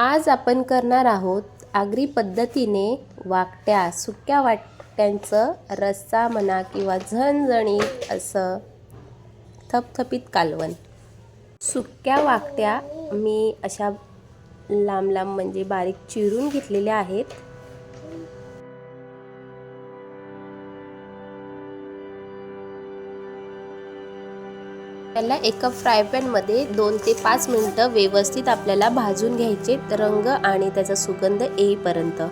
आज आपण करणार आहोत आगरी पद्धतीने वाकट्या सुक्या वाट्यांचं रस्सा म्हणा किंवा झणझणीत असं थपथपीत कालवण. सुक्या वाकट्या मी अशा लांब लांब म्हणजे बारीक चिरून घेतलेल्या आहेत. त्याला एका फ्राय पॅनमध्ये दोन ते पाच मिनटं व्यवस्थित आपल्याला भाजून घ्यायचे. रंग आणि त्याचा सुगंध येईपर्यंत.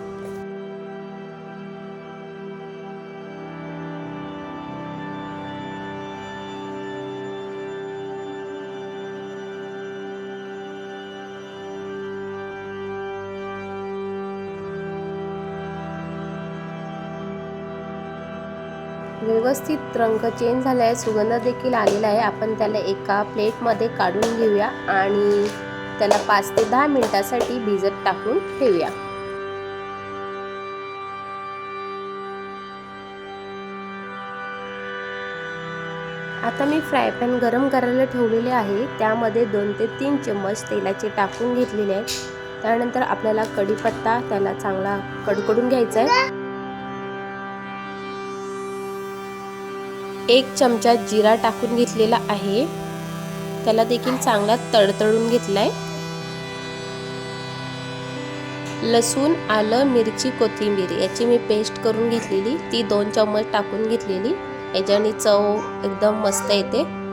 व्यवस्थित रंग चेंज झाला आहे सुगंध देखील आलेला आहे. आपण त्याला एका प्लेटमध्ये काढून घेऊया आणि त्याला पाच ते दहा मिनिटासाठी भिजत टाकून ठेवूया. आता मी फ्राय पॅन गरम करायला ठेवलेले आहे. त्यामध्ये दोन ते तीन चम्मच तेलाचे टाकून घेतलेले आहेत. त्यानंतर आपल्याला कढीपत्ता त्याला चांगला कडकडून घ्यायचा आहे. एक चमचा जिरा टाकून घेतलेला आहे. त्याला देखील चांगला तडतडून घेतलाय. लसूण आलं मिरची कोथिंबीर याची मी पेस्ट करून घेतलेली. ती दोन चम्मच टाकून घेतलेली. याच्याने चव एकदम मस्त येते.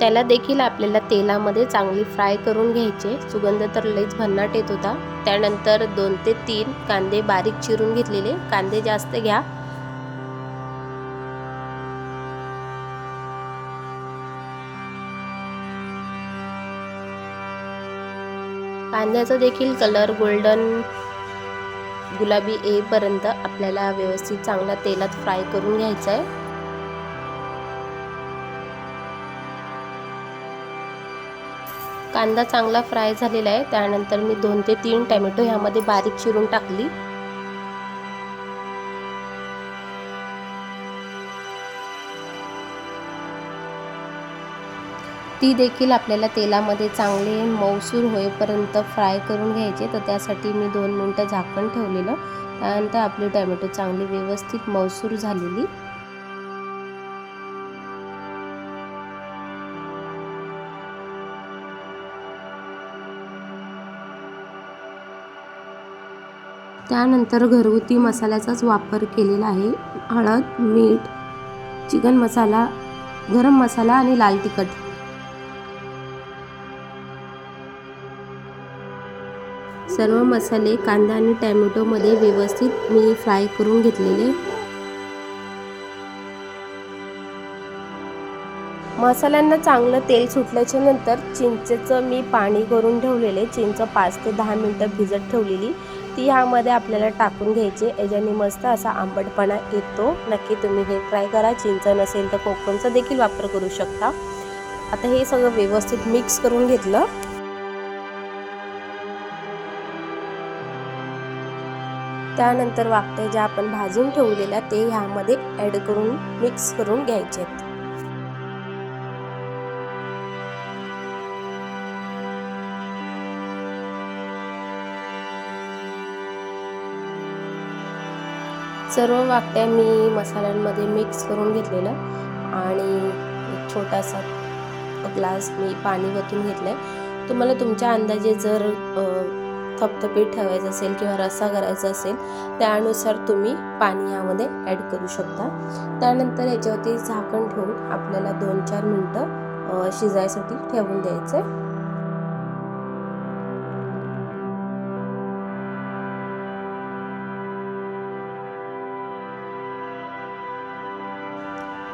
त्याला देखील आपल्याला तेलामध्ये चांगली फ्राय करून घ्यायचे. सुगंध तर लईच भन्नाट येत होता. त्यानंतर दोन ते तीन कांदे बारीक चिरून घेतलेले. कांदे जास्त घ्या. कांद्याचा देखील कलर गोल्डन गुलाबी येईपर्यंत आपल्याला व्यवस्थित चांगला तेलात फ्राय करून घ्यायचा आहे कांदा चांगला फ्राय झालेला आहे. त्यानंतर मी दोन ते तीन टॅमॅटो ह्यामध्ये बारीक चिरून टाकली. ती देखील आपल्याला तेलामध्ये चांगले मौसूर होईपर्यंत फ्राय करून घ्यायचे तर त्यासाठी मी दोन मिनटं झाकण ठेवलेलं. त्यानंतर आपली टॅमॅटो चांगली व्यवस्थित मौसूर झालेली. त्यानंतर घरगुती मसाल्याचाच वापर केलेला आहे. हळद मीठ चिकन मसाला गरम मसाला आणि लाल तिखट. सर्व मसाले कांदा आणि टॅमॅटोमध्ये व्यवस्थित मी फ्राय करून घेतलेले. मसाल्यांना चांगलं तेल सुटल्याच्या नंतर चिंचेचं मी पाणी करून ठेवलेले. चिंच पाच ते दहा मिनटं भिजत ठेवलेली. ती ह्यामध्ये आपल्याला टाकून घ्यायची याच्याने मस्त असा आंबटपणा येतो. नक्की तुम्ही हे ट्राय करा. चिंच नसेल तर कोकमचा देखील वापर करू शकता. आता हे सगळं व्यवस्थित मिक्स करून घेतलं. त्यानंतर वाकटे ज्या आपण भाजून ठेवलेल्या ते ह्यामध्ये ॲड करून मिक्स करून घ्यायचे आहेत. सर्व वाकट्या मी मसाल्यांमध्ये मिक्स करून घेतलेलं आणि एक छोटासा ग्लास मी पाणी वतून घेतलं आहे तुम्हाला तुमच्या अंदाजे जर थपथपीत ठेवायचं असेल किंवा रस्सा करायचा असेल त्यानुसार तुम्ही पाणी यामध्ये ॲड करू शकता. त्यानंतर याच्यावरती झाकण ठेवून आपल्याला दोन चार मिनटं शिजायसाठी ठेवून द्यायचं आहे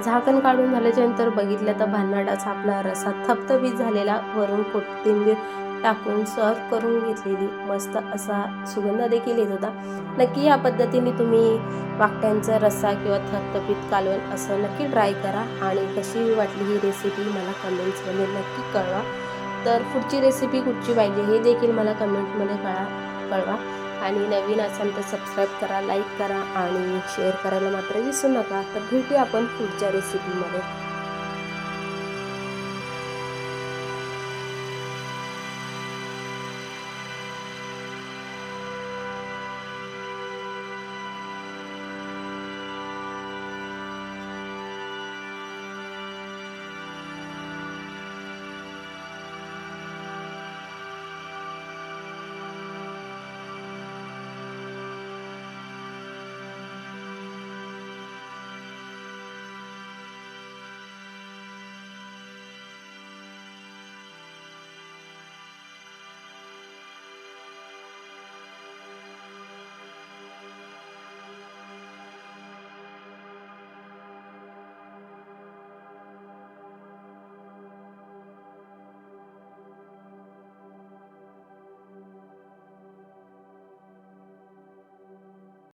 झाकण काढून झाल्याच्यानंतर बघितलं तर भन्नाटाचा आपला रसा थपथपीत झालेला वरून कोथिंबीर टाकून सर्व करून घेतलेली. मस्त असा सुगंध देखील येत होता. नक्की या पद्धतीने तुम्ही वाकट्यांचा रस्सा किंवा थपथपीत कालवण असं नक्की ट्राय करा आणि कशी वाटली ही रेसिपी मला कमेंट्समध्ये नक्की कळवा. तर पुढची रेसिपी कुठची पाहिजे हे देखील मला कमेंटमध्ये कळा कळवा. आणि नवीन असाल तर सबस्क्राईब करा लाईक करा आणि शेअर करायला मात्र विसरू नका. तर भेटूया आपण पुढच्या रेसिपीमध्ये